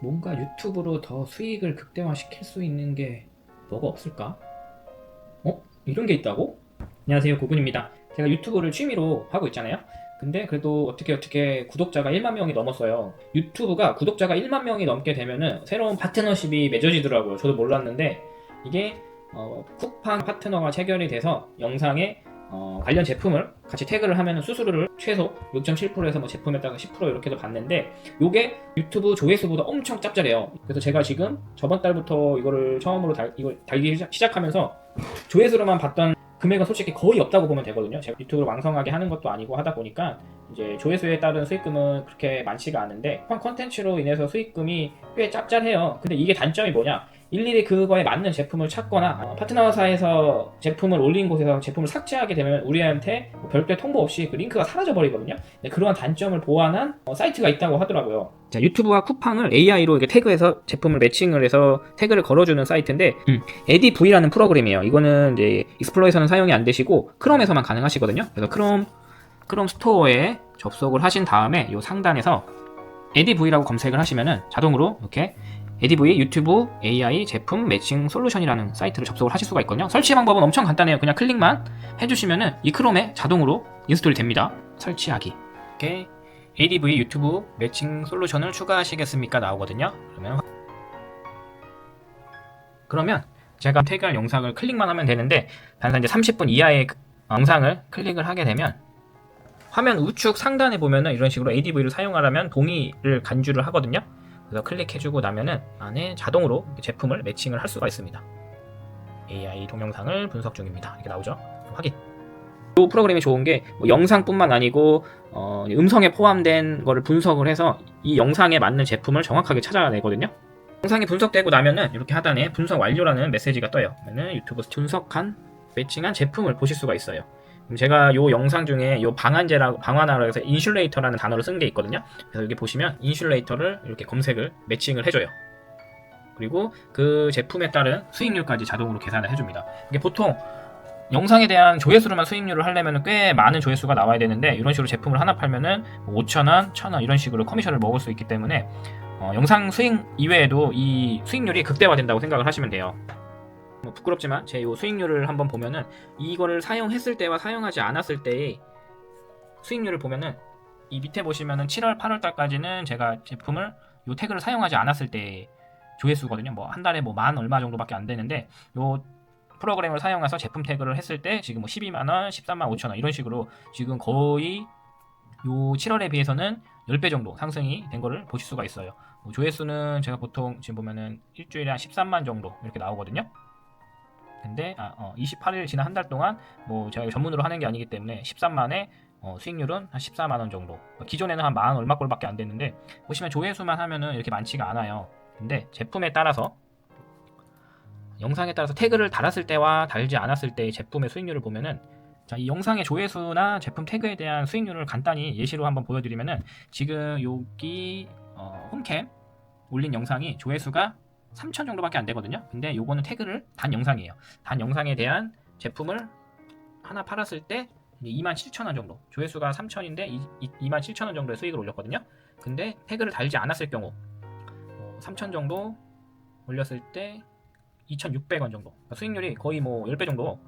뭔가 유튜브로 더 수익을 극대화시킬 수 있는 게 뭐가 없을까? 어? 이런 게 있다고? 안녕하세요 고군입니다 제가 유튜브를 취미로 하고 있잖아요 근데 그래도 어떻게 어떻게 구독자가 1만 명이 넘었어요 유튜브가 구독자가 1만 명이 넘게 되면은 새로운 파트너십이 맺어지더라고요 저도 몰랐는데 이게 어, 쿠팡 파트너가 체결이 돼서 영상에 어, 관련 제품을 같이 태그를 하면 수수료를 최소 6.7%에서 뭐 제품에 따라 10% 이렇게도 받는데 요게 유튜브 조회수보다 엄청 짭짤해요. 그래서 제가 지금 저번 달부터 이거를 처음으로 달, 이걸 달기 시작- 시작 하면서 조회수로만 봤던 금액은 솔직히 거의 없다고 보면 되거든요. 제가 유튜브를 왕성하게 하는 것도 아니고 하다 보니까 이제 조회수에 따른 수익금은 그렇게 많지가 않은데 한 컨텐츠로 인해서 수익금이 꽤 짭짤해요. 근데 이게 단점이 뭐냐? 일일이 그거에 맞는 제품을 찾거나 어, 파트너사에서 제품을 올린 곳에서 제품을 삭제하게 되면 우리한테 뭐 별도의 통보 없이 그 링크가 사라져 버리거든요. 그러한 단점을 보완한 어, 사이트가 있다고 하더라고요. 자, 유튜브와 쿠팡을 AI로 이렇게 태그해서 제품을 매칭을 해서 태그를 걸어주는 사이트인데 음, ADV라는 프로그램이에요. 이거는 이제 익스플로어에서는 사용이 안 되시고 크롬에서만 가능하시거든요. 그래서 크롬 크롬 스토어에 접속을 하신 다음에 이 상단에서 ADV라고 검색을 하시면은 자동으로 이렇게 ADV 유튜브 AI 제품 매칭 솔루션이라는 사이트를 접속을 하실 수가 있거든요. 설치 방법은 엄청 간단해요. 그냥 클릭만 해주시면은 이 크롬에 자동으로 인스톨이 됩니다. 설치하기. 이렇게 ADV 유튜브 매칭 솔루션을 추가하시겠습니까? 나오거든요. 그러면 그러면 제가 태그할 영상을 클릭만 하면 되는데 단순 이제 30분 이하의 그 영상을 클릭을 하게 되면 화면 우측 상단에 보면은 이런 식으로 ADV를 사용하려면 동의를 간주를 하거든요. 그래서 클릭해주고 나면은 안에 자동으로 제품을 매칭을 할 수가 있습니다. AI 동영상을 분석 중입니다. 이렇게 나오죠. 확인. 이 프로그램이 좋은 게 뭐 영상뿐만 아니고 어, 음성에 포함된 거를 분석을 해서 이 영상에 맞는 제품을 정확하게 찾아내거든요. 영상이 분석되고 나면은 이렇게 하단에 분석 완료라는 메시지가 떠요. 그러면 유튜브 분석한 매칭한 제품을 보실 수가 있어요. 제가 요 영상 중에 요 방안제라고 방안하라고 해서 인슐레이터라는 단어를 쓴 게 있거든요. 그래서 여기 보시면 인슐레이터를 이렇게 검색을 매칭을 해줘요. 그리고 그 제품에 따른 수익률까지 자동으로 계산을 해줍니다. 이게 보통 영상에 대한 조회수로만 수익률을 하려면 꽤 많은 조회수가 나와야 되는데 이런 식으로 제품을 하나 팔면은 5,000원, 1,000원 이런 식으로 커미션을 먹을 수 있기 때문에 어, 영상 수익 이외에도 이 수익률이 극대화된다고 생각을 하시면 돼요. 뭐 부끄럽지만 제 요 수익률을 한번 보면은 이거를 사용했을 때와 사용하지 않았을 때의 수익률을 보면은 이 밑에 보시면은 7월, 8월 달까지는 제가 제품을 요 태그를 사용하지 않았을 때 조회수거든요. 뭐 한 달에 뭐 만 얼마 정도밖에 안 되는데 요 프로그램을 사용해서 제품 태그를 했을 때 지금 뭐 12만 원, 13만 5천 원 이런 식으로 지금 거의 요 7월에 비해서는 10배 정도 상승이 된 거를 보실 수가 있어요. 뭐 조회수는 제가 보통 지금 보면은 일주일에 한 13만 정도 이렇게 나오거든요. 근데 아, 어, 28일 지난 한 달 동안 뭐 제가 전문으로 하는 게 아니기 때문에 13만에 어, 수익률은 한 14만 원 정도. 기존에는 한 만 얼마 꼴밖에 안 됐는데 보시면 조회수만 하면은 이렇게 많지가 않아요. 근데 제품에 따라서 영상에 따라서 태그를 달았을 때와 달지 않았을 때의 제품의 수익률을 보면은 자, 이 영상의 조회수나 제품 태그에 대한 수익률을 간단히 예시로 한번 보여드리면은 지금 여기 어, 홈캠 올린 영상이 조회수가 3천 정도밖에 안 되거든요. 근데 요거는 태그를 단 영상이에요. 단 영상에 대한 제품을 하나 팔았을 때 2만 7천 원 정도 조회수가 3천인데 2만 7천 원 정도의 수익을 올렸거든요. 근데 태그를 달지 않았을 경우 어, 3천 정도 올렸을 때 2,600원 정도 그러니까 수익률이 거의 뭐 10배 정도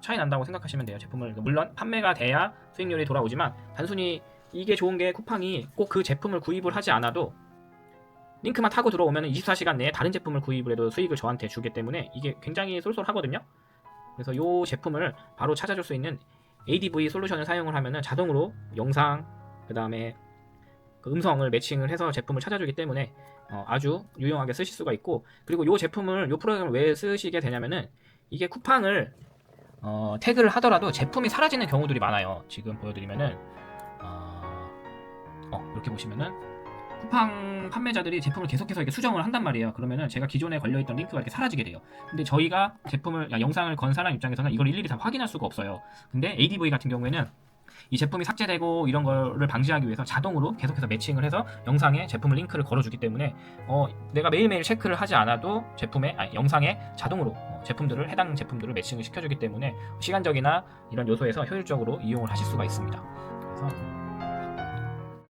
차이 난다고 생각하시면 돼요 제품을 물론 판매가 돼야 수익률이 돌아오지만 단순히 이게 좋은 게 쿠팡이 꼭 그 제품을 구입을 하지 않아도 링크만 타고 들어오면 24시간 내에 다른 제품을 구입을 해도 수익을 저한테 주기 때문에 이게 굉장히 쏠쏠하거든요 그래서 이 제품을 바로 찾아줄 수 있는 ADV 솔루션을 사용을 하면 자동으로 영상 그 다음에 그 음성을 매칭을 해서 제품을 찾아주기 때문에 어, 아주 유용하게 쓰실 수가 있고 그리고 이 제품을 이 프로그램을 왜 쓰시게 되냐면은 이게 쿠팡을 어, 태그를 하더라도 제품이 사라지는 경우들이 많아요. 지금 보여드리면은 어, 어, 이렇게 보시면은 쿠팡 판매자들이 제품을 계속해서 이렇게 수정을 한단 말이에요. 그러면은 제가 기존에 걸려있던 링크가 이렇게 사라지게 돼요. 근데 저희가 제품을 야, 영상을 건 사람 입장에서는 이걸 일일이 다 확인할 수가 없어요. 근데 ADV 같은 경우에는 이 제품이 삭제되고 이런 거를 방지하기 위해서 자동으로 계속해서 매칭을 해서 영상에 제품을 링크를 걸어주기 때문에 어, 내가 매일매일 체크를 하지 않아도 제품에 아니, 영상에 자동으로 어, 제품들을 해당 제품들을 매칭을 시켜주기 때문에 시간적이나 이런 요소에서 효율적으로 이용을 하실 수가 있습니다. 그래서